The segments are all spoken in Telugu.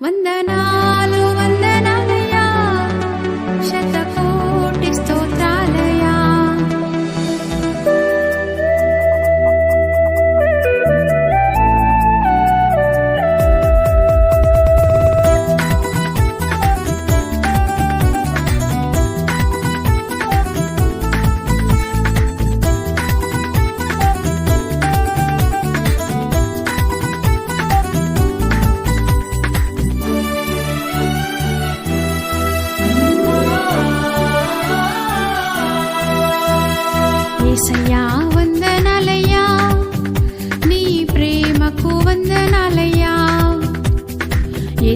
వందనాలు వందనాలయ్యా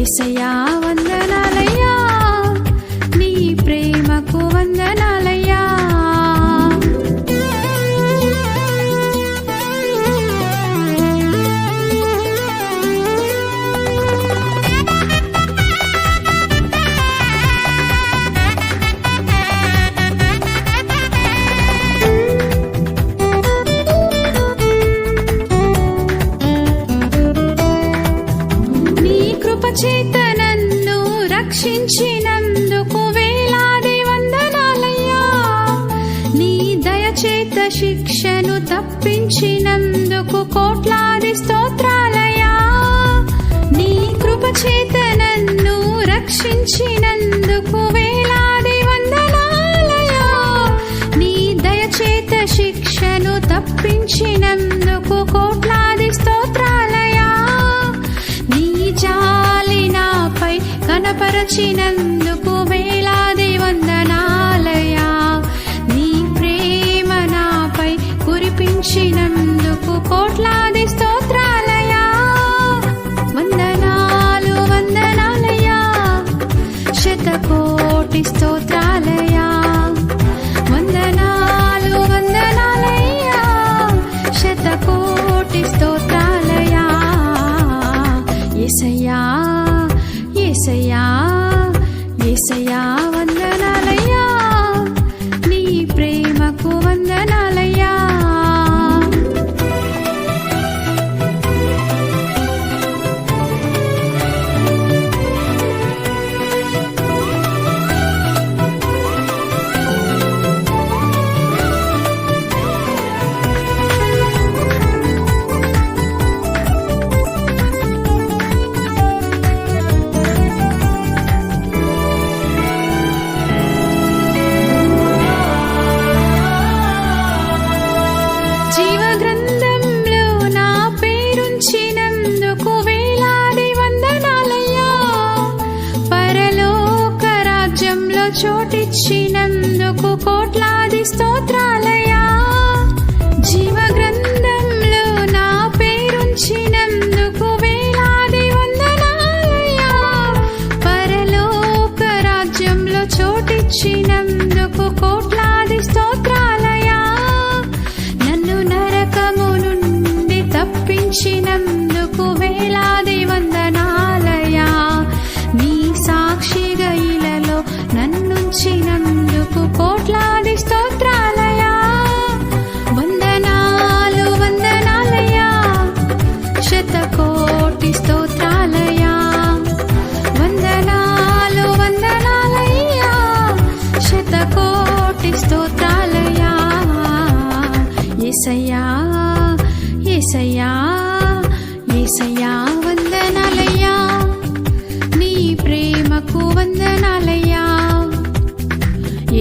ఏసయ్యా వంద రక్షించినందుకు వేలాది వందనాలయ్యా. నీ దయచేత శిక్షను తప్పించినందుకు కోట్లాది స్తోత్రాలయ్యా. నీ కృపచేత నన్ను రక్షించినందుకు వేలాది వందనాలయ్యా. నీ దయచేత శిక్షను తప్పించినందుకు కోట్లాది కనపరచినందుకు వేలాది వందనాలయా. నీ ప్రేమ నాపై కురిపించినందుకు కోట్లాది స్తోత్రాలయా. వందనాలు వందనాలయా. శతకోటి స్తోత్రాలయా. వందనాలు వందనాలయ్యా శతకోటి స్తోత్రాలయా. ఏసయ్యా ఏసయ్యా. చోటిచ్చినందుకు కోట్లాది స్తోత్రాలయ కోట్లాది స్తోత్రాలయా. వందనాలు వందనాలయా. శతకోటి స్తోత్రాలయా. వందనాలు వందనాలయ్యా శతకోటి స్తోత్రాలయా. ఏసయ్యా ఏసయ్యా ఏసయ్యా వందనాలయ్యా నీ ప్రేమకు వందనాలయ్యా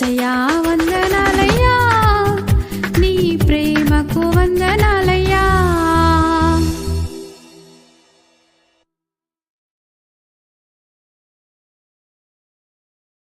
夕阳。